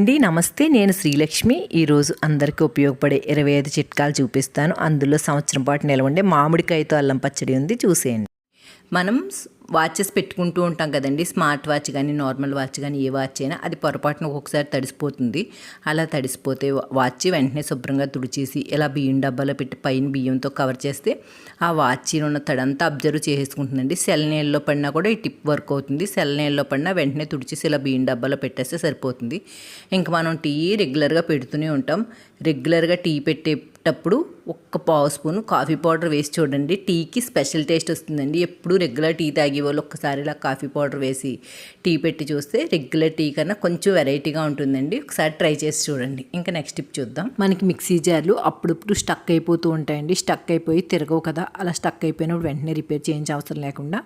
అండి నమస్తే. నేను శ్రీలక్ష్మి. ఈరోజు అందరికీ ఉపయోగపడే ఇరవై ఐదు చిట్కాలు చూపిస్తాను. అందులో సంవత్సరం పాటు నిలవండే. మామిడికాయతో అల్లం పచ్చడి ఉంది. చూసేయండి. మనం వాచెస్ పెట్టుకుంటూ ఉంటాం కదండి. స్మార్ట్ వాచ్ కానీ నార్మల్ వాచ్ కానీ ఏ వాచ్ అయినా అది పొరపాటున ఒక్కొక్కసారి తడిసిపోతుంది. అలా తడిసిపోతే వాచ్ వెంటనే శుభ్రంగా తుడిచేసి ఇలా బియ్యం డబ్బాలో పెట్టి పైన బియ్యంతో కవర్ చేస్తే ఆ వాచ్లో ఉన్న తడంతా అబ్జర్వ్ చేసేసుకుంటుందండి. సెల్ నీళ్ళలో పడినా కూడా ఈ టిప్ వర్క్ అవుతుంది. సెల్ నీళ్ళలో పడినా వెంటనే తుడిచేసి ఇలా బియ్యం డబ్బాలో పెట్టేస్తే సరిపోతుంది. ఇంకా మనం టీ రెగ్యులర్గా పెడుతూనే ఉంటాం. రెగ్యులర్గా టీ పెట్టేటప్పుడు ఒక్క పావు స్పూన్ కాఫీ పౌడర్ వేసి చూడండి. టీకి స్పెషల్ టేస్ట్ వస్తుందండి. ఎప్పుడు రెగ్యులర్ టీ తాగే వాళ్ళు ఒక్కసారి ఇలా కాఫీ పౌడర్ వేసి టీ పెట్టి చూస్తే రెగ్యులర్ టీ కన్నా కొంచెం వెరైటీగా ఉంటుందండి. ఒకసారి ట్రై చేసి చూడండి. ఇంకా నెక్స్ట్ టిప్ చూద్దాం. మనకి మిక్సీ జార్లు అప్పుడప్పుడు స్టక్ అయిపోతూ ఉంటాయండి. స్టక్ అయిపోయి తిరగవు కదా. అలా స్టక్ అయిపోయినప్పుడు వెంటనే రిపేర్ చేయించే అవసరం లేకుండా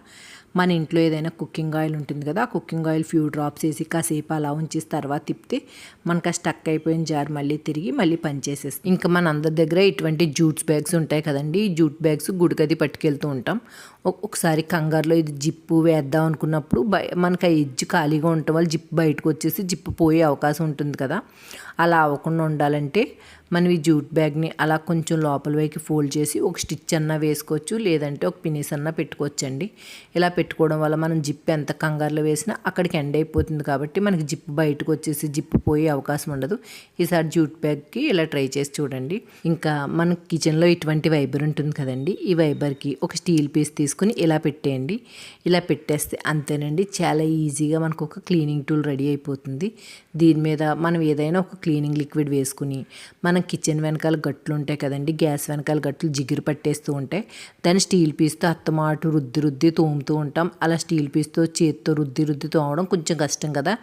మన ఇంట్లో ఏదైనా కుకింగ్ ఆయిల్ ఉంటుంది కదా. ఆ కుకింగ్ ఆయిల్ ఫ్యూ డ్రాప్స్ వేసి కాసేపు అలా ఉంచేసి తర్వాత తిప్పితే మనకు ఆ స్టక్ అయిపోయిన జార్ మళ్ళీ తిరిగి మళ్ళీ పనిచేసేస్తుంది. ఇంకా మన అందరి దగ్గర ఇటువంటి జూట్స్ బ్యాగ్స్ ఉంటాయి కదండి. ఈ జూట్ బ్యాగ్స్ గుడికది పట్టుకెళ్తూ ఉంటాం. ఒకసారి కంగారులో ఇది జిప్పు వేద్దాం అనుకున్నప్పుడు బయ మనకి ఆ ఎడ్జ్ ఖాళీగా ఉండటం వల్ల జిప్ బయటకు వచ్చేసి జిప్పు పోయే అవకాశం ఉంటుంది కదా. అలా అవ్వకుండా ఉండాలంటే మనం ఈ జూట్ బ్యాగ్ని అలా కొంచెం లోపల వైపు ఫోల్డ్ చేసి ఒక స్టిచ్ అన్నా వేసుకోవచ్చు లేదంటే ఒక పినీస్ అన్నా పెట్టుకోవచ్చండి. ఇలా పెట్టుకోవడం వల్ల మనం జిప్ ఎంత కంగారులో వేసినా అక్కడికి ఎండ్ అయిపోతుంది కాబట్టి మనకి జిప్ బయటకు వచ్చేసి జిప్ పోయే అవకాశం ఉండదు. ఈసారి జూట్ బ్యాగ్కి ఇలా ట్రై చేసి చూడండి. ఇంకా మన కిచెన్లో ఇటువంటి వైబర్ ఉంటుంది కదండి. ఈ వైబర్కి ఒక స్టీల్ పీస్ తీసుకుని ఇలా పెట్టేయండి. ఇలా పెట్టేస్తే అంతేనండి. చాలా ఈజీగా మనకు ఒక క్లీనింగ్ టూల్ రెడీ అయిపోతుంది. దీని మీద మనం ఏదైనా ఒక క్లీనింగ్ లిక్విడ్ వేసుకుని మనం కిచెన్ వెనకాల గట్లు ఉంటాయి కదండి గ్యాస్ వెనకాల గట్లు జిగురు పట్టేస్తూ ఉంటాయి. దాన్ని స్టీల్ పీస్తో అత్తమాటు రుద్ది రుద్ది తోముతూ ఉంటాం. అలా స్టీల్ పీస్తో చేత్తో రుద్ది రుద్ది తోమడం కొంచెం కష్టం కదా.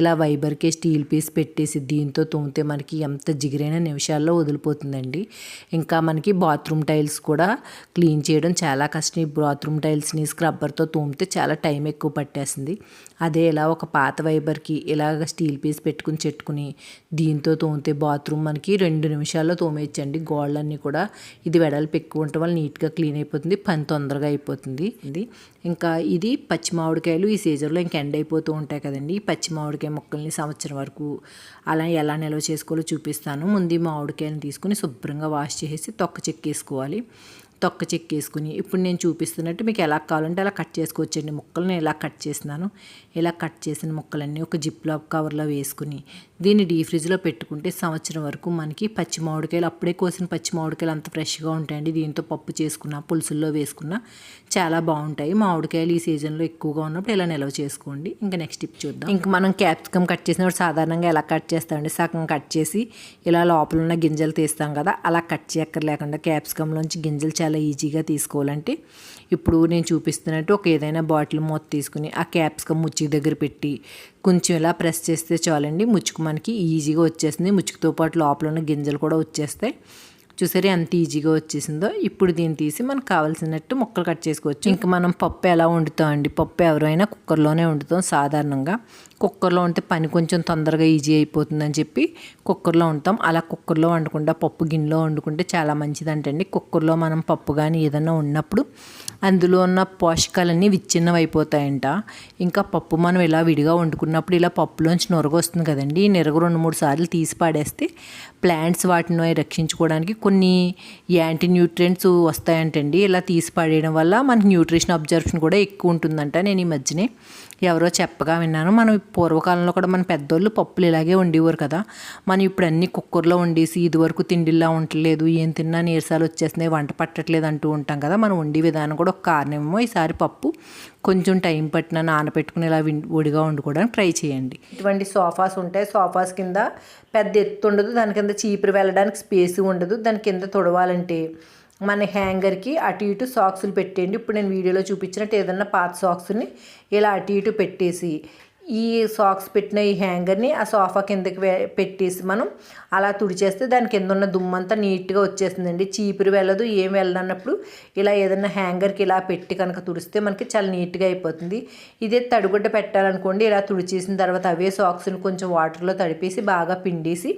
ఇలా వైబర్కే స్టీల్ పీస్ పెట్టేసి దీంతో తోమితే మనకి ఎంత జిగిరైన నిమిషాల్లో వదిలిపోతుందండి. ఇంకా మనకి బాత్రూమ్ టైల్స్ కూడా క్లీన్ చేయడం చాలా కష్టం. ఈ బాత్రూమ్ టైల్స్ని స్క్రబ్బర్తో తోమితే చాలా టైం ఎక్కువ పట్టేసింది అదే ఇలా ఒక పాత వైబర్కి ఇలాగ స్టీల్ పీస్ పెట్టుకుని చెట్టుకుని దీంతో తోమితే బాత్రూమ్ మనకి రెండు నిమిషాల్లో తోమేయచ్చండి. గోళ్ళన్నీ కూడా ఇది వెడల్పు ఎక్కువ ఉండటం వల్ల నీట్గా క్లీన్ అయిపోతుంది పని తొందరగా అయిపోతుంది. ఇది ఇంకా ఇది పచ్చి మామిడికాయలు ఈ సీజన్లో ఇంకా ఎండ్ అయిపోతూ ఉంటాయి కదండి. ఈ పచ్చి మామిడికాయ మొక్కల్ని సంవత్సరం వరకు అలా ఎలా నిల్వ చేసుకోవాలో చూపిస్తాను. ముందు ఈ మామిడికాయలను తీసుకుని శుభ్రంగా వాష్ చేసి తొక్క చెక్కేసుకోవాలి. తొక్క చెక్కేసుకుని ఇప్పుడు నేను చూపిస్తున్నట్టు మీకు ఎలా కావాలంటే అలా కట్ చేసుకోవచ్చండి. ముక్కలు నేను ఇలా కట్ చేసినాను ఇలా కట్ చేసిన ముక్కలన్నీ ఒక జిప్ లాప్ కవర్లో వేసుకుని దీన్ని డీ ఫ్రిడ్జ్లో పెట్టుకుంటే సంవత్సరం వరకు మనకి పచ్చి మామిడికాయలు అప్పుడే కోసిన పచ్చి మామిడికాయలు అంత ఫ్రెష్గా ఉంటాయండి. దీంతో పప్పు చేసుకున్న పులుసుల్లో వేసుకున్న చాలా బాగుంటాయి. మామిడికాయలు ఈ సీజన్లో ఎక్కువగా ఉన్నప్పుడు ఇలా నిల్వ చేసుకోండి. ఇంకా నెక్స్ట్ టిప్ చూద్దాం. ఇంకా మనం క్యాప్సికమ్ కట్ చేసినప్పుడు సాధారణంగా ఎలా కట్ చేస్తామండి? సగం కట్ చేసి ఇలా లోపల ఉన్న గింజలు తీస్తాం కదా అలా కట్ చేయక్కర్లేకుండా క్యాప్సికంలోంచి గింజలు చాలా ఈజీగా తీసుకోవాలంటే ఇప్పుడు నేను చూపిస్తున్నట్టు ఒక ఏదైనా బాటిల్ మూత తీసుకుని ఆ క్యాప్సికమ్ ముచ్చుకు దగ్గర పెట్టి కొంచెం ఇలా ప్రెస్ చేస్తే చాలండి ముచ్చుకు మనకి ఈజీగా వచ్చేస్తుంది. ముచ్చుకుతో పాటు లోపల ఉన్న గింజలు కూడా వచ్చేస్తాయి. చూసారు ఎంత ఈజీగా వచ్చేసిందో? ఇప్పుడు దీన్ని తీసి మనకు కావాల్సినట్టు ముక్కలు కట్ చేసుకోవచ్చు. ఇంకా మనం పప్పు ఎలా వండుతాం అండి? పప్పు ఎవరైనా కుక్కర్లోనే వండుతాం సాధారణంగా. కుక్కర్లో ఉంటే పని కొంచెం తొందరగా ఈజీ అయిపోతుందని చెప్పి కుక్కర్లో ఉంటాం అలా కుక్కర్లో వండకుండా పప్పు గిన్నెలో వండుకుంటే చాలా మంచిదంటండి కుక్కర్లో మనం పప్పు కానీ ఏదైనా ఉన్నప్పుడు అందులో ఉన్న పోషకాలన్నీ విచ్ఛిన్నం అయిపోతాయంట. ఇంకా పప్పు మనం ఇలా విడిగా వండుకున్నప్పుడు ఇలా పప్పులోంచి నొరగొస్తుంది కదండి. ఈ నెరగ రెండు మూడు సార్లు తీసి పాడేస్తే ప్లాంట్స్ వాటిని రక్షించుకోవడానికి కొన్ని యాంటీ న్యూట్రియంట్స్ వస్తాయంటండి. ఇలా తీసి పడేయడం వల్ల మనకి న్యూట్రిషన్ అబ్జర్ప్షన్ కూడా ఎక్కువ ఉంటుందంట నేను ఈ మధ్యనే. ఎవరో చెప్పగా విన్నాను. మనం పూర్వకాలంలో కూడా మన పెద్దోళ్ళు పప్పులు ఇలాగే వండేవారు కదా. మనం ఇప్పుడు అన్ని కుక్కర్లో వండేసి ఇదివరకు తిండిలా ఉండలేదు ఏం తిన్నా నీరసాలు వచ్చేస్తున్నాయి వంట పట్టట్లేదు అంటూ ఉంటాం కదా. మనం వండే విధానం కూడా ఒక కారణమేమో ఈసారి పప్పు కొంచెం టైం పట్టిన నానబెట్టుకుని ఇలా ఒడిగా వండుకోవడానికి ట్రై చేయండి. ఇటువంటి సోఫాస్ ఉంటాయి. సోఫాస్ కింద పెద్ద ఎత్తు ఉండదు. దాని కింద చీపురు వెళ్ళడానికి స్పేస్ ఉండదు. దాని కింద తొడవాలంటే మన హ్యాంగర్కి అటు ఇటు సాక్సులు పెట్టేయండి. ఇప్పుడు నేను వీడియోలో చూపించినట్టు ఏదన్నా పాత సాక్స్ని ఇలా అటు ఇటు పెట్టేసి ఈ సాక్స్ పెట్టిన ఈ హ్యాంగర్ని ఆ సోఫా కిందకి పెట్టేసి మనం అలా తుడిచేస్తే దాని కింద ఉన్న దుమ్మంతా నీట్గా వచ్చేసిందండి. చీపురు వెళ్ళదు ఏం వెళ్ళదన్నప్పుడు ఇలా ఏదైనా హ్యాంగర్కి ఇలా పెట్టి కనుక తుడిస్తే మనకి చాలా నీట్గా అయిపోతుంది. ఇదే తడిగుడ్డ పెట్టాలనుకోండి ఇలా తుడిచేసిన తర్వాత అవే సాక్స్ని కొంచెం వాటర్లో తడిపేసి బాగా పిండేసి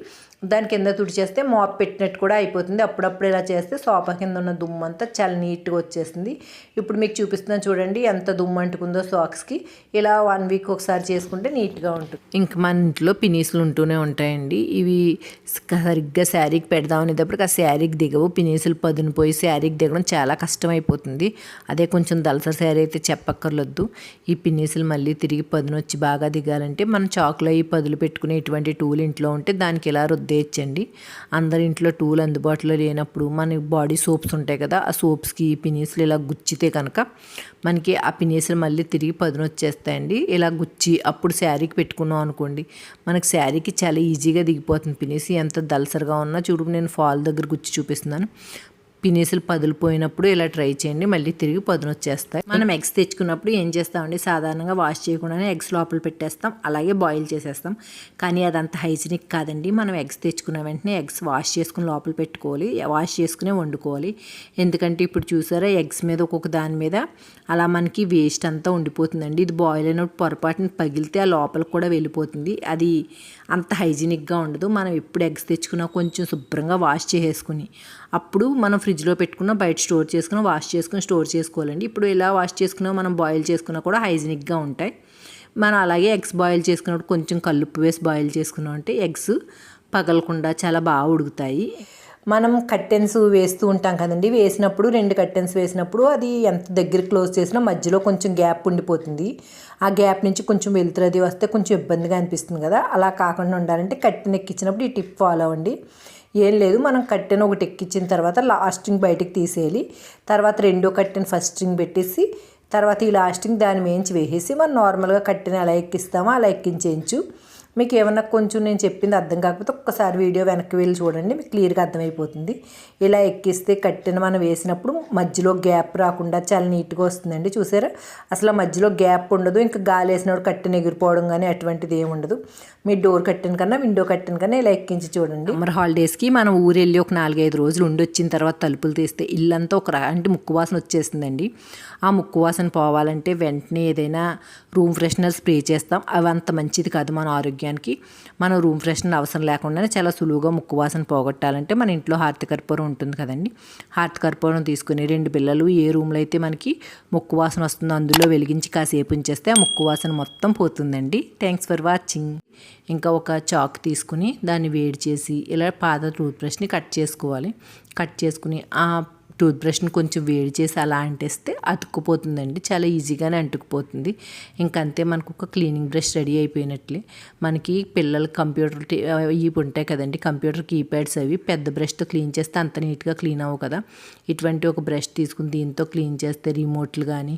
దాని కింద తుడిచేస్తే మాప్ పెట్టినట్టు కూడా అయిపోతుంది. అప్పుడప్పుడు ఇలా చేస్తే సోఫా కింద ఉన్న దుమ్ము అంతా చాలా నీట్గా వచ్చేసింది. ఇప్పుడు మీకు చూపిస్తున్నాను చూడండి ఎంత దుమ్ము అంటుకుందో సాక్స్కి. ఇలా వన్ వీక్ ఒకసారి చేసుకుంటే నీట్గా ఉంటుంది. ఇంక మన ఇంట్లో పినీసులు ఉంటూనే ఉంటాయండి. ఇవి సరిగ్గా శారీకి పెడదాం అనేటప్పటికి ఆ శారీకి దిగవు. పినీసులు పదును పోయి శారీకి దిగడం చాలా కష్టమైపోతుంది. అదే కొంచెం దళస శారీ అయితే చెప్పక్కర్లొద్దు. ఈ పినీసులు మళ్ళీ తిరిగి పదును వచ్చి బాగా దిగాలంటే మనం చాకులో ఈ పదులు పెట్టుకునే ఇటువంటి టూల్ ఇంట్లో ఉంటే దానికి ఇలా రుద్దేయచ్చండి? అందరి ఇంట్లో టూల్ అందుబాటులో లేనప్పుడు మన బాడీ సోప్స్ ఉంటాయి కదా ఆ సోప్స్కి ఈ పినీసులు ఇలా గుచ్చితే కనుక మనకి ఆ పినీసులు మళ్ళీ తిరిగి పదును వచ్చేస్తాయండి. ఇలా గుచ్చి అప్పుడు శారీకి పెట్టుకున్నాం అనుకోండి మనకి శారీకి చాలా ఈజీగా దిగిపోతుంది పినీసి. ఎంత దలసరిగా ఉన్నా చూడు నేను ఫాల్ దగ్గర గుచ్చి చూపిస్తున్నాను. పినీసులు పదిలిపోయినప్పుడు ఇలా ట్రై చేయండి. మళ్ళీ తిరిగి పదును వచ్చేస్తాయి మనం ఎగ్స్ తెచ్చుకున్నప్పుడు ఏం చేస్తామండి? సాధారణంగా వాష్ చేయకుండానే ఎగ్స్ లోపల పెట్టేస్తాం. అలాగే బాయిల్ చేసేస్తాం. కానీ అదంత హైజీనిక్ కాదండి. మనం ఎగ్స్ తెచ్చుకున్న వెంటనే ఎగ్స్ వాష్ చేసుకుని లోపల పెట్టుకోవాలి. వాష్ చేసుకునే వండుకోవాలి. ఎందుకంటే ఇప్పుడు చూసారా ఎగ్స్ మీద ఒక్కొక్క దాని మీద అలా మనకి వేస్ట్ అంతా ఉండిపోతుందండి. ఇది బాయిల్ అయినప్పుడు పొరపాటున పగిలితే ఆ లోపలికి కూడా వెళ్ళిపోతుంది. అది అంత హైజీనిక్గా ఉండదు. మనం ఎప్పుడు ఎగ్స్ తెచ్చుకున్నా కొంచెం శుభ్రంగా వాష్ చేసేసుకుని అప్పుడు మనం ఫ్రిడ్జ్లో పెట్టుకున్న బయట స్టోర్ చేసుకుని వాష్ చేసుకుని స్టోర్ చేసుకోవాలండి. ఇప్పుడు ఎలా వాష్ చేసుకున్నా మనం బాయిల్ చేసుకున్నా కూడా హైజీనిక్గా ఉంటాయి. మనం అలాగే ఎగ్స్ బాయిల్ చేసుకున్నప్పుడు కొంచెం కల్లుప్పు వేసి బాయిల్ చేసుకున్నాం అంటే ఎగ్స్ పగలకుండా చాలా బాగా ఉడుకుతాయి. మనం కట్టెన్స్ వేస్తూ ఉంటాం కదండి. వేసినప్పుడు రెండు కట్టెన్స్ వేసినప్పుడు అది ఎంత దగ్గర క్లోజ్ చేసినా మధ్యలో కొంచెం గ్యాప్ ఉండిపోతుంది. ఆ గ్యాప్ నుంచి కొంచెం వెలుతురు అది వస్తే కొంచెం ఇబ్బందిగా అనిపిస్తుంది కదా. అలా కాకుండా ఉండాలంటే కట్టెన్ ఎక్కించినప్పుడు ఈ టిప్ ఫాలో అవ్వండి. ఏం లేదు మనం కట్టెను ఒకటి ఎక్కించిన తర్వాత లాస్ట్ స్ట్రింగ్ బయటికి తీసేయాలి. తర్వాత రెండో కట్టెను ఫస్ట్ స్ట్రింగ్ పెట్టేసి తర్వాత ఈ లాస్టింగ్ దాని మేంచి వేసేసి మనం నార్మల్గా కట్టెను ఎలా ఎక్కిస్తామో అలా ఎక్కించేయచ్చు. మీకు ఏమన్నా కొంచెం నేను చెప్పింది అర్థం కాకపోతే ఒక్కసారి వీడియో వెనక్కి వెళ్ళి చూడండి మీకు క్లియర్గా అర్థమైపోతుంది. ఇలా ఎక్కిస్తే కట్టిన మనం వేసినప్పుడు మధ్యలో గ్యాప్ రాకుండా చాలా నీట్గా వస్తుందండి చూసారా? అసలు మధ్యలో గ్యాప్ ఉండదు ఇంకా గాలి వేసినప్పుడు కట్టిన ఎగిరిపోవడం కానీ అటువంటిది ఏమి ఉండదు. మీ డోర్ కట్టిన కన్నా విండో కట్టిన కన్నా ఇలా ఎక్కించి చూడండి. సమ్మర్ హాలిడేస్కి మనం ఊరు వెళ్ళి ఒక నాలుగైదు రోజులు ఉండి వచ్చిన తర్వాత తలుపులు తీస్తే ఇల్లంతా ఒక అంటే ముక్కు వాసన వచ్చేస్తుందండి. ఆ ముక్కు వాసన పోవాలంటే వెంటనే ఏదైనా రూమ్ ఫ్రెషనర్ స్ప్రే చేస్తాం అవి అంత మంచిది కాదు మన ఆరోగ్యం. ఆరోగ్యానికి మనం రూమ్ ఫ్రెషనర్ అవసరం లేకుండానే చాలా సులువుగా ముక్కు వాసన పోగొట్టాలంటే మన ఇంట్లో హార్తి కర్పూరం ఉంటుంది కదండి. హార్తి కర్పూరం తీసుకుని రెండు పిల్లలు ఏ రూమ్లో అయితే మనకి ముక్కు వాసన వస్తుందో అందులో వెలిగించి కాసేపు ఉంచేస్తే ఆ ముక్కు వాసన మొత్తం పోతుందండి. థ్యాంక్స్ ఫర్ వాచింగ్ ఇంకా ఒక చాక్ తీసుకుని దాన్ని వేడి చేసి ఇలా పాత టూత్ బ్రష్ని కట్ చేసుకోవాలి. కట్ చేసుకుని ఆ టూత్ బ్రష్ని కొంచెం వేడి చేసి అలా అంటేస్తే అతుక్కుపోతుందండి. చాలా ఈజీగానే అంటుకుపోతుంది. ఇంకంతే మనకు ఒక క్లీనింగ్ బ్రష్ రెడీ అయిపోయినట్లే. మనకి పిల్లలు కంప్యూటర్ ఇవి ఉంటాయి కదండి కంప్యూటర్ కీప్యాడ్స్ అవి పెద్ద బ్రష్తో క్లీన్ చేస్తే అంత నీట్గా క్లీన్ అవ్వవు కదా. ఇటువంటి ఒక బ్రష్ తీసుకుని దీంతో క్లీన్ చేస్తే రిమోట్లు కానీ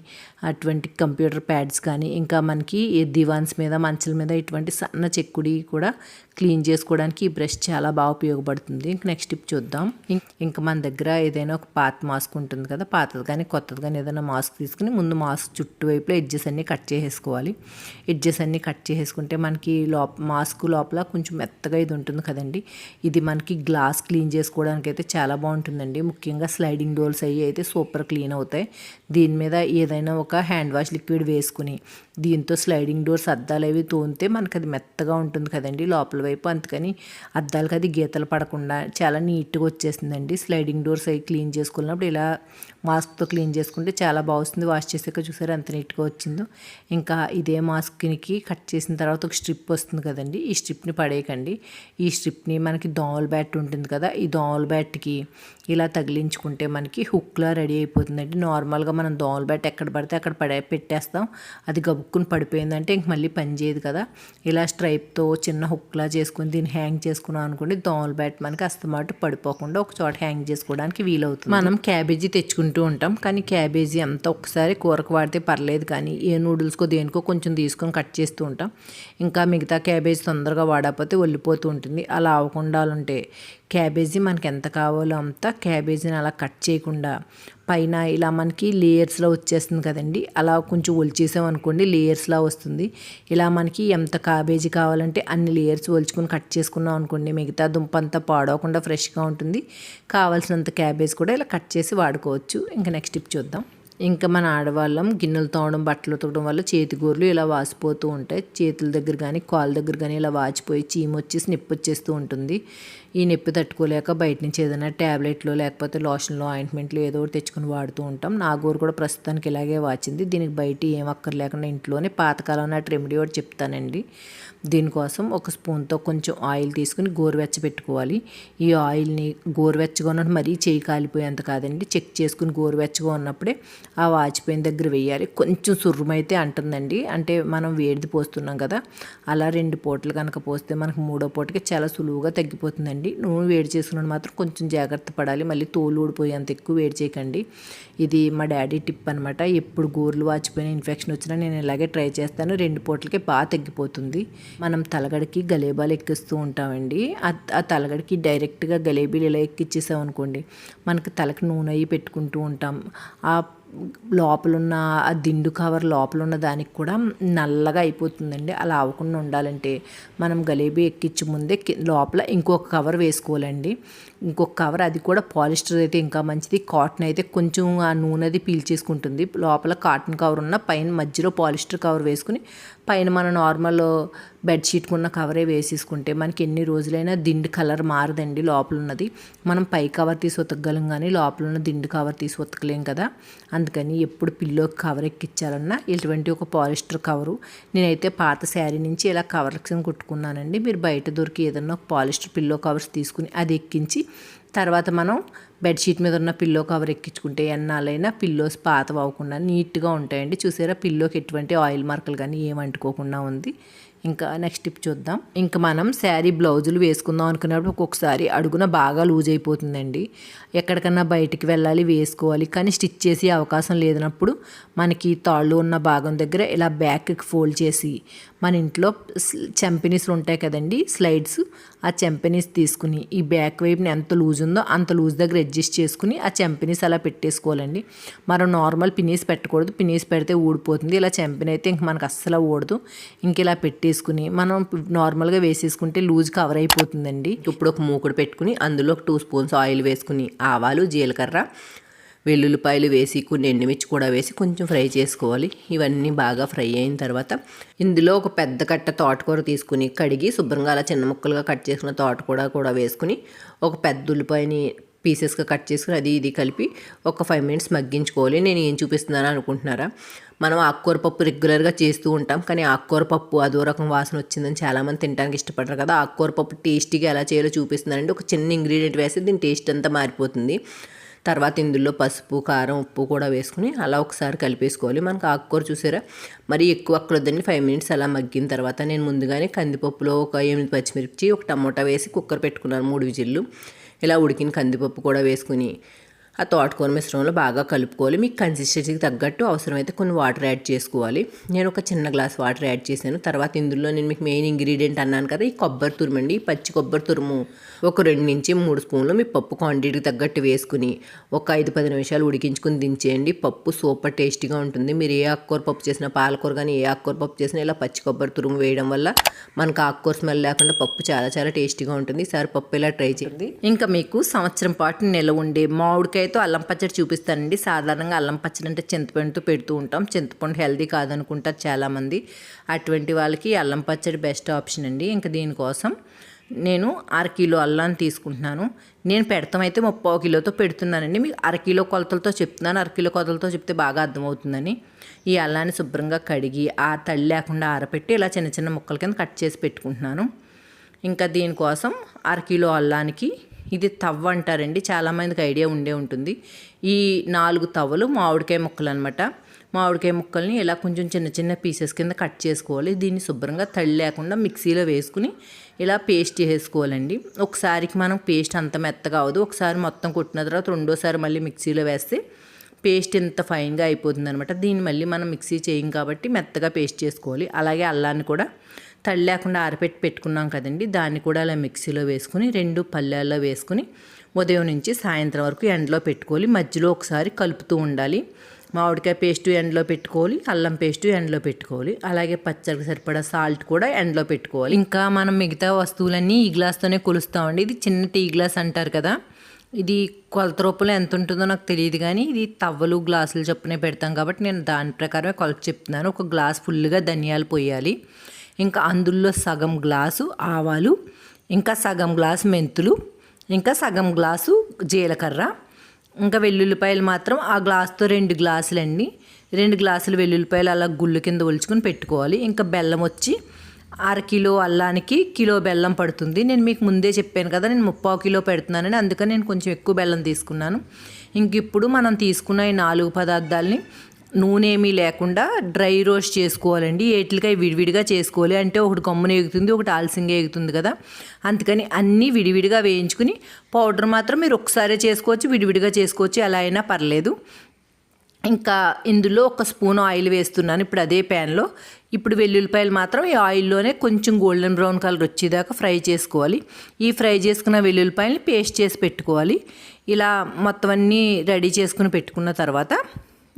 అటువంటి కంప్యూటర్ ప్యాడ్స్ కానీ ఇంకా మనకి దివాన్స్ మీద మంచల మీద ఇటువంటి సన్న చెక్కుడి కూడా క్లీన్ చేసుకోవడానికి ఈ బ్రష్ చాలా బాగా ఉపయోగపడుతుంది. ఇంక నెక్స్ట్ టిప్ చూద్దాం. ఇంకా మన దగ్గర ఏదైనా ఒక పాత మాస్క్ ఉంటుంది కదా పాతది. కానీ కొత్తది. కానీ ఏదైనా మాస్క్ తీసుకుని ముందు మాస్క్ చుట్టూ వైపులో ఎడ్జెస్ అన్నీ కట్ చేసేసుకోవాలి. ఎడ్జెస్ అన్నీ కట్ చేసేసుకుంటే మనకి లోప మాస్క్ లోపల కొంచెం మెత్తగా ఇది ఉంటుంది కదండి. ఇది మనకి గ్లాస్ క్లీన్ చేసుకోవడానికి అయితే చాలా బాగుంటుందండి. ముఖ్యంగా స్లైడింగ్ డోర్స్ అవి అయితే సూపర్ క్లీన్ అవుతాయి. దీని మీద ఏదైనా ఒక హ్యాండ్ వాష్ లిక్విడ్ వేసుకుని దీంతో స్లైడింగ్ డోర్స్ అద్దాలు అవి తోమితే మనకి అది మెత్తగా ఉంటుంది కదండి లోపల వైపు. అందుకని అద్దాలకు అది గీతలు పడకుండా చాలా నీట్గా వచ్చేసిందండి. స్లైడింగ్ డోర్స్ అవి క్లీన్ చేసుకున్నప్పుడు ఇలా మాస్క్తో క్లీన్ చేసుకుంటే చాలా బాగుంది వాష్ చేసాక చూసారు ఎంత నీట్గా వచ్చిందో. ఇంకా ఇదే మాస్క్కి కట్ చేసిన తర్వాత ఒక స్ట్రిప్ వస్తుంది కదండి. ఈ స్ట్రిప్ని పడేయకండి. ఈ స్ట్రిప్ని మనకి దోమల బ్యాట్ ఉంటుంది కదా ఈ దోమల బ్యాట్కి ఇలా తగిలించుకుంటే మనకి హుక్లా రెడీ అయిపోతుందండి. నార్మల్గా మనం దోమల బ్యాట్ ఎక్కడ పడితే అక్కడ పడే పెట్టేస్తాం. అది గబుక్కుని పడిపోయిందంటే ఇంక మళ్ళీ పని చేయదు కదా. ఇలా స్ట్రైప్తో చిన్న హుక్లా చేసుకుని దీన్ని హ్యాంగ్ చేసుకున్నాం అనుకోండి దోమల బ్యాట్ మనకి అస్తమాటు పడిపోకుండా ఒక చోట హ్యాంగ్ చేసుకోవడానికి వీలవుతుంది. మనం క్యాబేజీ తింటూ ఉంటాం. కానీ క్యాబేజీ అంతా ఒకసారి కూరకు వాడితే పర్లేదు కానీ ఏ నూడిల్స్కో దేనికో కొంచెం తీసుకొని కట్ చేస్తూ ఉంటాం. ఇంకా మిగతా క్యాబేజ్ తొందరగా వాడకపోతే ఒళ్ళిపోతూ ఉంటుంది. అలా అవ్వకుండా ఉంటే క్యాబేజీ మనకి ఎంత కావాలో అంత క్యాబేజీని అలా కట్ చేయకుండా పైన ఇలా మనకి లేయర్స్లో వచ్చేస్తుంది కదండి. అలా కొంచెం ఒలిచేసాం అనుకోండి లేయర్స్లా వస్తుంది. ఇలా మనకి ఎంత క్యాబేజీ కావాలంటే అన్ని లేయర్స్ ఒలుచుకొని కట్ చేసుకున్నాం అనుకోండి మిగతా దుంప అంతా పాడవకుండా ఫ్రెష్గా ఉంటుంది. కావాల్సినంత క్యాబేజ్ కూడా ఇలా కట్ చేసి వాడుకోవచ్చు. ఇంకా నెక్స్ట్ టిప్ చూద్దాం. ఇంకా మన ఆడవాళ్ళం గిన్నెలు తోమడం బట్టలు ఉతకడం వల్ల చేతిగూరలు ఇలా వాసిపోతూ ఉంటాయి. చేతుల దగ్గర కానీ కాళ్ళ దగ్గర కానీ ఇలా వాచిపోయి చీమ వచ్చేసి వచ్చేస్తూ ఉంటుంది. ఈ నొప్పి తట్టుకోలేక బయట నుంచి ఏదైనా ట్యాబ్లెట్లు లేకపోతే లోషన్లు ఆయింట్మెంట్లు ఏదో ఒకటి తెచ్చుకుని వాడుతూ ఉంటాం. నా గోరు కూడా ప్రస్తుతానికి ఇలాగే వాచింది దీనికి బయట ఏం అక్కర్లేకుండా ఇంట్లోనే పాతకాలం నాటి రెమెడీ ఒకటి చెప్తానండి. దీనికోసం ఒక స్పూన్తో కొంచెం ఆయిల్ తీసుకుని గోరువెచ్చ పెట్టుకోవాలి. ఈ ఆయిల్ని గోరువెచ్చగా ఉన్నట్టు మరీ చేయి కాలిపోయేంత కాదండి. చెక్ చేసుకుని గోరువెచ్చగా ఉన్నప్పుడే ఆ వాచిపోయిన దగ్గర వేయాలి. కొంచెం సుర్రమైతే అంటుందండి. అంటే మనం వేడిది పోస్తున్నాం కదా అలా రెండు పూటలు కనుక పోస్తే మనకు మూడో పూటకి చాలా సులువుగా తగ్గిపోతుందండి. నూనె వేడి చేసుకున్నప్పుడు మాత్రం కొంచెం జాగ్రత్త పడాలి. మళ్ళీ తోలు ఊడిపోయేంత ఎక్కువ వేడి చేయకండి. ఇది మా డాడీ టిప్ అనమాట ఎప్పుడు గోర్లు వాచిపోయిన ఇన్ఫెక్షన్ వచ్చినా నేను ఇలాగే ట్రై చేస్తాను. రెండు పూటలకి బాగా తగ్గిపోతుంది. మనం తలగడికి గలేబాలు ఎక్కిస్తూ ఉంటామండి. ఆ తలగడికి డైరెక్ట్గా గలేబీలు ఇలా ఎక్కిచ్చేసాం అనుకోండి మనకి తలకి నూనె అయ్యి పెట్టుకుంటూ ఉంటాం. ఆ లోపలున్న ఆ దిండు కవర్ లోపల ఉన్న దానికి కూడా నల్లగా అయిపోతుందండి. అలా అవ్వకుండా ఉండాలంటే మనం గలేబీ ఎక్కించి ముందే లోపల ఇంకొక కవర్ వేసుకోవాలండి. ఇంకొక కవర్ అది కూడా పాలిస్టర్ అయితే ఇంకా మంచిది. కాటన్ అయితే కొంచెం ఆ నూనె అది పీల్చేసుకుంటుంది లోపల కాటన్ కవర్ ఉన్న పైన మధ్యలో పాలిస్టర్ కవర్ వేసుకుని పైన మన నార్మల్ బెడ్షీట్కి ఉన్న కవరే వేసేసుకుంటే మనకి ఎన్ని రోజులైనా దిండు కలర్ మారదండి లోపల ఉన్నది. మనం పై కవర్ తీసి ఉతకగలం కానీ లోపల ఉన్న దిండు కవర్ తీసి ఉతకలేం కదా. అందుకని ఎప్పుడు పిల్లోకి కవర్ ఎక్కించాలన్నా ఇటువంటి ఒక పాలిస్టర్ కవరు. నేనైతే పాత శారీ నుంచి ఇలా కవర్స్ కుట్టుకున్నానండి. మీరు బయట దొరికి ఏదన్నా ఒక పాలిస్టర్ పిల్లో కవర్స్ తీసుకుని అది ఎక్కించి తర్వాత మనం బెడ్షీట్ మీద ఉన్న పిల్లో కవర్ ఎక్కించుకుంటే ఎన్నాళ్ళైనా పిల్లోస్ పాత అవ్వకుండా నీట్గా ఉంటాయండి. చూసారా? పిల్లోకి ఎటువంటి ఆయిల్ మార్కులు కానీ ఏం అంటుకోకుండా ఉంది. ఇంకా నెక్స్ట్ టిప్ చూద్దాం. ఇంకా మనం శారీ బ్లౌజులు వేసుకుందాం అనుకున్నప్పుడు ఒక్కొక్కసారి అడుగున బాగా లూజ్ అయిపోతుందండి. ఎక్కడికన్నా బయటికి వెళ్ళాలి వేసుకోవాలి కానీ స్టిచ్ చేసే అవకాశం లేదన్నప్పుడు మనకి తాళ్ళు ఉన్న భాగం దగ్గర ఇలా బ్యాక్కి ఫోల్డ్ చేసి మన ఇంట్లో చెంపెనీస్లు ఉంటాయి కదండి స్లైడ్స్ ఆ చెంపెనీస్ తీసుకుని ఈ బ్యాక్ వైపుని ఎంత లూజ్ ఉందో అంత లూజ్ దగ్గర అడ్జస్ట్ చేసుకుని ఆ చెంపెనీస్ అలా పెట్టేసుకోవాలండి. మనం నార్మల్ పినీస్ పెట్టకూడదు. పినీస్ పెడితే ఊడిపోతుంది. ఇలా చెంపెనీ అయితే ఇంక మనకు అస్సలు ఊడదు. ఇంక ఇలా పెట్టి పెట్టేసుకుని మనం నార్మల్గా వేసేసుకుంటే లూజ్ కవర్ అయిపోతుందండి. ఇప్పుడు ఒక మూకుడు పెట్టుకుని అందులో ఒక టూ స్పూన్స్ ఆయిల్ వేసుకుని ఆవాలు జీలకర్ర వెల్లుల్లిపాయలు వేసి కొన్ని ఎండుమిర్చి కూడా వేసి కొంచెం ఫ్రై చేసుకోవాలి. ఇవన్నీ బాగా ఫ్రై అయిన తర్వాత ఇందులో ఒక పెద్ద కట్ట తోటకూర తీసుకుని కడిగి శుభ్రంగా అలా చిన్న ముక్కలుగా కట్ చేసుకున్న తోటకూర కూడా వేసుకుని ఒక పెద్ద ఉల్లిపాయని పీసెస్గా కట్ చేసుకుని అది ఇది కలిపి ఒక ఫైవ్ మినిట్స్ మగ్గించుకోవాలి. నేను ఏం చూపిస్తున్నాను అనుకుంటున్నారా? మనం ఆకుకూర పప్పు రెగ్యులర్గా చేస్తూ ఉంటాం. కానీ ఆకుకూర పప్పు అదో రకం వాసన వచ్చిందని చాలామంది తినడానికి ఇష్టపడరు కదా. ఆకుకూర పప్పు టేస్టీగా ఎలా చేయాలో చూపిస్తున్నానండి. ఒక చిన్న ఇంగ్రీడియంట్ వేస్తే దీని టేస్ట్ అంతా మారిపోతుంది. తర్వాత ఇందులో పసుపు కారం ఉప్పు కూడా వేసుకుని అలా ఒకసారి కలిపేసుకోవాలి. మనకు ఆకుకూర చూసారా? మరి ఎక్కువ అక్కడొద్దండి ఫైవ్ మినిట్స్ అలా మగ్గిన తర్వాత నేను ముందుగానే కందిపప్పులో ఒక ఎనిమిది పచ్చిమిర్చి ఒక టమోటా వేసి కుక్కర్ పెట్టుకున్నాను. మూడు విజిల్లు. ఇలా ఉడికిన కందిపప్పు కూడా వేసుకుని ఆ తోటకూర మిశ్రమంలో బాగా కలుపుకోవాలి. మీకు కన్సిస్టెన్సీకి తగ్గట్టు అవసరమైతే కొన్ని వాటర్ యాడ్ చేసుకోవాలి. నేను ఒక చిన్న గ్లాస్ వాటర్ యాడ్ చేశాను. తర్వాత ఇందులో నేను మీకు మెయిన్ ఇంగ్రీడియంట్ అన్నాను కదా ఈ కొబ్బరి తురుమండి ఈ పచ్చి కొబ్బరి తురుము ఒక రెండు నుంచి మూడు స్పూన్లు మీ పప్పు క్వాంటిటీకి తగ్గట్టు వేసుకుని ఒక ఐదు పది నిమిషాలు ఉడికించుకుని దించేయండి. పప్పు సూపర్ టేస్టీగా ఉంటుంది. మీరు ఏ ఆకుకూర పప్పు చేసినా పాలకూర కానీ ఏ ఆకుకూర పప్పు చేసినా ఇలా పచ్చి కొబ్బరి తురుము వేయడం వల్ల మనకు ఆకుకూర స్మెల్ లేకుండా పప్పు చాలా చాలా టేస్టీగా ఉంటుంది. ఈసారి పప్పు ఇలా ట్రై చేయండి. ఇంకా మీకు సంవత్సరం పాటు నిల ఉండే మామిడికాయ చింతకాయతో అల్లం పచ్చడి చూపిస్తానండి. సాధారణంగా అల్లం పచ్చడి అంటే చింతపండుతో పెడుతూ ఉంటాం. చింతపండు హెల్దీ కాదనుకుంటారు చాలామంది. అటువంటి వాళ్ళకి అల్లం పచ్చడి బెస్ట్ ఆప్షన్ అండి. ఇంకా దీనికోసం నేను అరకిలో అల్లాన్ని తీసుకుంటున్నాను. నేను పెడతాం అయితే ముప్పై కిలోతో పెడుతున్నానండి. మీకు అరకిలో కొలతలతో చెప్తున్నాను. అరకిలో కొలతలతో చెప్తే బాగా అర్థమవుతుందని. ఈ అల్లాన్ని శుభ్రంగా కడిగి ఆ తల్లి లేకుండా ఆరపెట్టి ఇలా చిన్న చిన్న ముక్కల కింద కట్ చేసి పెట్టుకుంటున్నాను. ఇంకా దీనికోసం అరకిలో అల్లానికి ఇది తవ్వ అంటారండి. చాలామందికి ఐడియా ఉండే ఉంటుంది. ఈ నాలుగు తవ్వలు మామిడికాయ ముక్కలు అనమాట మామిడికాయ ముక్కల్ని ఇలా కొంచెం చిన్న చిన్న పీసెస్ కింద కట్ చేసుకోవాలి. దీన్ని శుభ్రంగా తడి లేకుండా మిక్సీలో వేసుకుని ఇలా పేస్ట్ చేసుకోవాలండి. ఒకసారికి మనం పేస్ట్ అంత మెత్తగా అవ్వదు. ఒకసారి మొత్తం కొట్టిన తర్వాత రెండోసారి మళ్ళీ మిక్సీలో వేస్తే పేస్ట్ ఎంత ఫైన్గా అయిపోతుంది అనమాట దీన్ని మళ్ళీ మనం మిక్సీ చేయం కాబట్టి మెత్తగా పేస్ట్ చేసుకోవాలి. అలాగే అల్లాన్ని కూడా తడి లేకుండా ఆరపెట్టి పెట్టుకున్నాం కదండి. దాన్ని కూడా అలా మిక్సీలో వేసుకుని రెండు పల్లెల్లో వేసుకుని ఉదయం నుంచి సాయంత్రం వరకు ఎండలో పెట్టుకోవాలి. మధ్యలో ఒకసారి కలుపుతూ ఉండాలి. మామిడికాయ పేస్ట్ ఎండలో పెట్టుకోవాలి. అల్లం పేస్ట్ ఎండలో పెట్టుకోవాలి. అలాగే పచ్చడికి సరిపడా సాల్ట్ కూడా ఎండలో పెట్టుకోవాలి. ఇంకా మనం మిగతా వస్తువులన్నీ ఈ గ్లాస్తోనే కొలుస్తామండి. ఇది చిన్న టీ గ్లాస్ అంటారు కదా. ఇది కొలత రూపంలో ఎంత ఉంటుందో నాకు తెలియదు కానీ ఇది తవ్వలు గ్లాసులు చొప్పునే పెడతాం కాబట్టి నేను దాని ప్రకారమే కొలత చెప్తున్నాను. ఒక గ్లాస్ ఫుల్గా ధనియాలు పోయాలి. ఇంకా అందులో సగం గ్లాసు ఆవాలు ఇంకా సగం గ్లాసు మెంతులు ఇంకా సగం గ్లాసు జీలకర్ర ఇంకా వెల్లుల్లిపాయలు మాత్రం ఆ గ్లాస్తో రెండు గ్లాసులండి. రెండు గ్లాసులు వెల్లుల్లిపాయలు అలా గుళ్ళు కింద ఒలుచుకొని పెట్టుకోవాలి. ఇంకా బెల్లం వచ్చి అర కిలో అల్లానికి కిలో బెల్లం పడుతుంది. నేను మీకు ముందే చెప్పాను కదా నేను ముప్పావు కిలో పెడుతున్నానని అందుకని నేను కొంచెం ఎక్కువ బెల్లం తీసుకున్నాను. ఇంక ఇప్పుడు మనం తీసుకున్న ఈ నాలుగు పదార్థాలని నూనె ఏమీ లేకుండా డ్రై రోస్ట్ చేసుకోవాలండి. ఏట్లకాయ విడివిడిగా చేసుకోవాలి. అంటే ఒకటి గమ్మున ఎగుతుంది ఒకటి ఆలస్యంగా ఎగుతుంది కదా. అందుకని అన్నీ విడివిడిగా వేయించుకుని పౌడర్ మాత్రం మీరు ఒకసారి చేసుకోవచ్చు విడివిడిగా చేసుకోవచ్చు. ఎలా అయినా పర్లేదు. ఇంకా ఇందులో ఒక స్పూన్ ఆయిల్ వేస్తున్నాను ఇప్పుడు అదే ప్యాన్లో. ఇప్పుడు వెల్లుల్లిపాయలు మాత్రం ఈ ఆయిల్లోనే కొంచెం గోల్డెన్ బ్రౌన్ కలర్ వచ్చేదాకా ఫ్రై చేసుకోవాలి. ఈ ఫ్రై చేసుకున్న వెల్లుల్లిపాయలని పేస్ట్ చేసి పెట్టుకోవాలి. ఇలా మొత్తం అన్నీ రెడీ చేసుకుని పెట్టుకున్న తర్వాత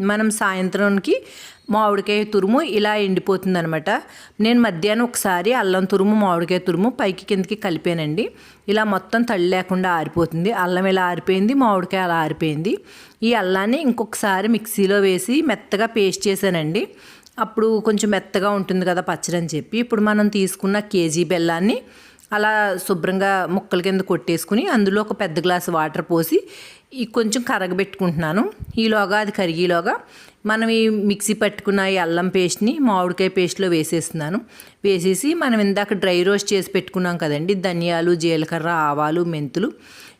మనం సాయంత్రానికి మామిడికాయ తురుము ఇలా ఎండిపోతుంది అనమాట నేను మధ్యాహ్నం ఒకసారి అల్లం తురుము మామిడికాయ తురుము పైకి కిందకి కలిపానండి. ఇలా మొత్తం తడి లేకుండా ఆరిపోతుంది. అల్లం ఇలా ఆరిపోయింది మామిడికాయ అలా ఆరిపోయింది. ఈ అల్లాన్ని ఇంకొకసారి మిక్సీలో వేసి మెత్తగా పేస్ట్ చేశానండి. అప్పుడు కొంచెం మెత్తగా ఉంటుంది కదా పచ్చడి అని చెప్పి. ఇప్పుడు మనం తీసుకున్న కేజీ బెల్లాన్ని అలా శుభ్రంగా ముక్కల కింద కొట్టేసుకుని అందులో ఒక పెద్ద గ్లాస్ వాటర్ పోసి ఈ కొంచెం కరగబెట్టుకుంటున్నాను. ఈలోగా అది కరిగేలోగా మనం ఈ మిక్సీ పట్టుకున్న ఈ అల్లం పేస్ట్ని మామిడికాయ పేస్ట్లో వేసేస్తున్నాను. వేసేసి మనం ఇందాక డ్రై రోస్ట్ చేసి పెట్టుకున్నాం కదండి ధనియాలు జీలకర్ర ఆవాలు మెంతులు.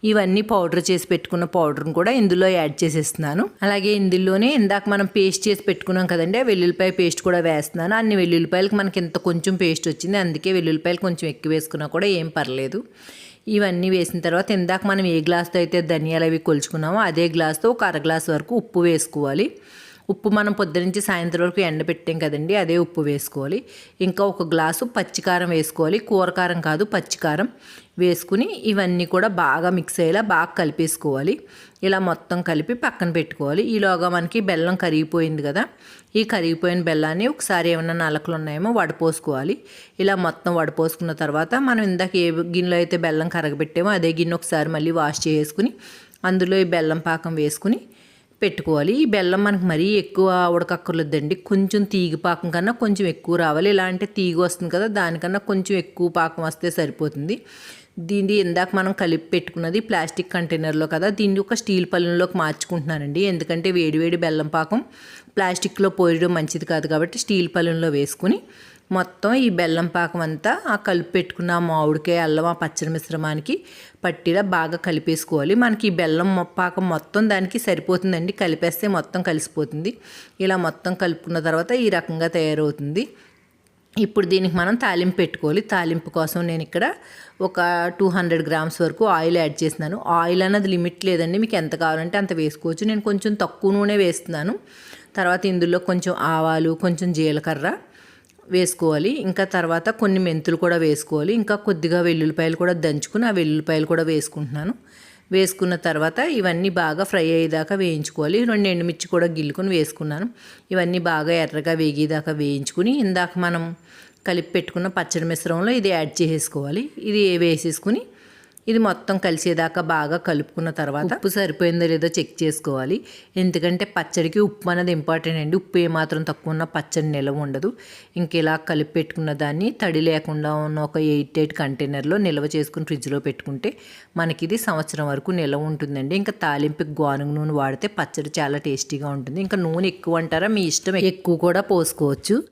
ఇవన్నీ పౌడర్ చేసి పెట్టుకున్న పౌడర్ని కూడా ఇందులో యాడ్ చేసేస్తున్నాను. అలాగే ఇందులోనే ఇందాక మనం పేస్ట్ చేసి పెట్టుకున్నాం కదండి ఆ వెల్లుల్లిపాయ పేస్ట్ కూడా వేస్తున్నాను. అన్ని వెల్లుల్లిపాయలకు మనకి ఇంత కొంచెం పేస్ట్ వచ్చింది అందుకే వెల్లుల్లిపాయలు కొంచెం ఎక్కువ వేసుకున్నా కూడా ఏం పర్లేదు. ఇవన్నీ వేసిన తర్వాత ఇందాక మనం ఏ గ్లాస్తో అయితే ధనియాలు అవి కొలుచుకున్నామో అదే గ్లాస్తో ఒక అర గ్లాస్ వరకు ఉప్పు వేసుకోవాలి. ఉప్పు మనం పొద్దునుంచి సాయంత్రం వరకు ఎండబెట్టాం కదండి అదే ఉప్పు వేసుకోవాలి. ఇంకా ఒక గ్లాసు పచ్చికారం వేసుకోవాలి. కూరకారం కాదు పచ్చికారం వేసుకుని ఇవన్నీ కూడా బాగా మిక్స్ అయ్యేలా బాగా కలిపేసుకోవాలి. ఇలా మొత్తం కలిపి పక్కన పెట్టుకోవాలి. ఈలోగా మనకి బెల్లం కరిగిపోయింది కదా ఈ కరిగిపోయిన బెల్లాన్ని ఒకసారి ఏమైనా నలకలు ఉన్నాయేమో వడపోసుకోవాలి. ఇలా మొత్తం వడపోసుకున్న తర్వాత మనం ఇందాక ఏ గిన్నెలో అయితే బెల్లం కరగబెట్టామో అదే గిన్నె ఒకసారి మళ్ళీ వాష్ చేసుకుని అందులో ఈ బెల్లం పాకం వేసుకుని పెట్టుకోవాలి. ఈ బెల్లం మనకు మరీ ఎక్కువ ఉడకక్కర్లేదండి. కొంచెం తీగ పాకం కన్నా కొంచెం ఎక్కువ రావాలి. ఇలా అంటే తీగ వస్తుంది కదా దానికన్నా కొంచెం ఎక్కువ పాకం వస్తే సరిపోతుంది. దీన్ని ఇందాక మనం కలిపి పెట్టుకున్నది ప్లాస్టిక్ కంటైనర్లో కదా దీన్ని ఒక స్టీల్ పళ్ళెంలోకి మార్చుకుంటున్నానండి. ఎందుకంటే వేడివేడి బెల్లం పాకం ప్లాస్టిక్లో పోయడం మంచిది కాదు కాబట్టి స్టీల్ పళ్ళెంలో వేసుకుని మొత్తం ఈ బెల్లం పాకం అంతా ఆ కలిపి పెట్టుకున్న మామిడికాయ అల్లం ఆ పచ్చడి మిశ్రమానికి పట్టిలా బాగా కలిపేసుకోవాలి. మనకి ఈ బెల్లం పాకం మొత్తం దానికి సరిపోతుందండి. కలిపేస్తే మొత్తం కలిసిపోతుంది. ఇలా మొత్తం కలుపుకున్న తర్వాత ఈ రకంగా తయారవుతుంది. ఇప్పుడు దీనికి మనం తాలింపు పెట్టుకోవాలి. తాలింపు కోసం నేను ఇక్కడ ఒక టూ హండ్రెడ్ గ్రామ్స్ వరకు ఆయిల్ యాడ్ చేసినాను ఆయిల్ అన్నది లిమిట్ లేదండి. మీకు ఎంత కావాలంటే అంత వేసుకోవచ్చు. నేను కొంచెం తక్కువ నూనె వేస్తున్నాను. తర్వాత ఇందులో కొంచెం ఆవాలు కొంచెం జీలకర్ర వేసుకోవాలి. ఇంకా తర్వాత కొన్ని మెంతులు కూడా వేసుకోవాలి. ఇంకా కొద్దిగా వెల్లుల్లిపాయలు కూడా దంచుకుని ఆ వెల్లుల్లిపాయలు కూడా వేసుకుంటున్నాను. వేసుకున్న తర్వాత ఇవన్నీ బాగా ఫ్రై అయ్యేదాకా వేయించుకోవాలి. రెండు ఎండుమిర్చి కూడా గిల్లుకొని వేసుకున్నాను. ఇవన్నీ బాగా ఎర్రగా వేగేదాకా వేయించుకుని ఇందాక మనం కలిపి పెట్టుకున్న పచ్చడి మిశ్రమంలో ఇది యాడ్ చేసేసుకోవాలి. ఇది వేసేసుకుని ఇది మొత్తం కలిసేదాకా బాగా కలుపుకున్న తర్వాత ఉప్పు సరిపోయిందో లేదో చెక్ చేసుకోవాలి. ఎందుకంటే పచ్చడికి ఉప్పు అనేది ఇంపార్టెంట్ అండి. ఉప్పు ఏమాత్రం తక్కువ ఉన్న పచ్చడి నిలవ ఉండదు. ఇంక ఇలా కలిపి పెట్టుకున్న దాన్ని తడి లేకుండా ఉన్న ఒక ఎయిట్ ఎయిట్ కంటైనర్లో నిల్వ చేసుకుని ఫ్రిడ్జ్లో పెట్టుకుంటే మనకి ఇది సంవత్సరం వరకు నిల్వ ఉంటుందండి. ఇంకా తాలింపుకి గోనుగు నూనె వాడితే పచ్చడి చాలా టేస్టీగా ఉంటుంది. ఇంకా నూనె ఎక్కువ అంటారా? మీ ఇష్టం ఎక్కువ కూడా పోసుకోవచ్చు.